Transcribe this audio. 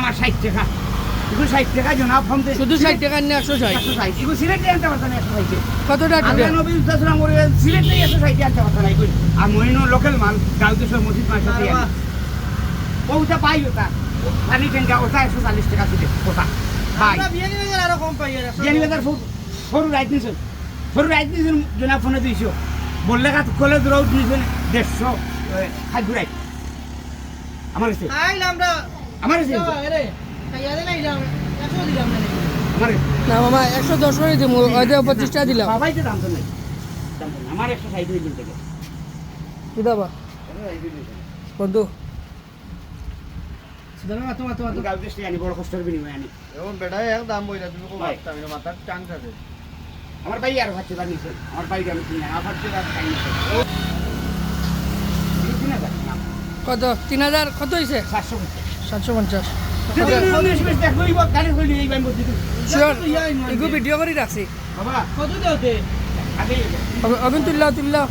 আমার ষাট টাকা। এগুলো ষাট টাকা জনাব ফোন শুধু ষাট টাকা নিয়ে একশো ষাট? একশো ষাট। এগুলো সিলেট দিয়ে আনতে পারতাম একশো ষাটে। কত টাকা আল্লাহ নবী উদ্দাসরা সিলেট দিয়ে একশো ষাটে আনতে পারতাম না এগুলো। আর মহিনো লোকাল মাল গাঁও মসজিদ মাল ওটা পাই ওটা পানি ট্যাঙ্কা ওটা একশো চাল্লিশ টাকা ছিল ওটা। পাই আরও কম পাই আর সরু রাইট নিছেন সরু রাইট নিছেন জনা ফোনে দিয়েছ। বললে দেড়শো খাদ্য রাইট আমার কাছে খাইলাম আমরা আমার দিলাম। আমার। না মামা করে ওই টাকা দিলাম। বাবাই তো দাম তো নাই। দাম তো নাই। আমার একশো ষাট দিন থেকে কি দাবা? বন্ধু। সুতরাং মাতো, মাতো, মাতো। গাঁও দেশে আনি বড় কষ্টের বিনিময়ে আনি। এখন বেটা এক দাম বইলা তুমি কো ভাই। ভাবতা আমি মাথার টাং থাকে আমার ভাই আর ভাবছে তার নিছে আমার ভাই আমি কিনে আমার ভাবছে তার টাইম নিছে তিন হাজার না, কত? তিন হাজার? কত হয়েছে সাতশো। সাতশো পঞ্চাশ। ভিডিও করে রাখছি। বাবা কত দেওতে? অবিন তুললাও তুললাও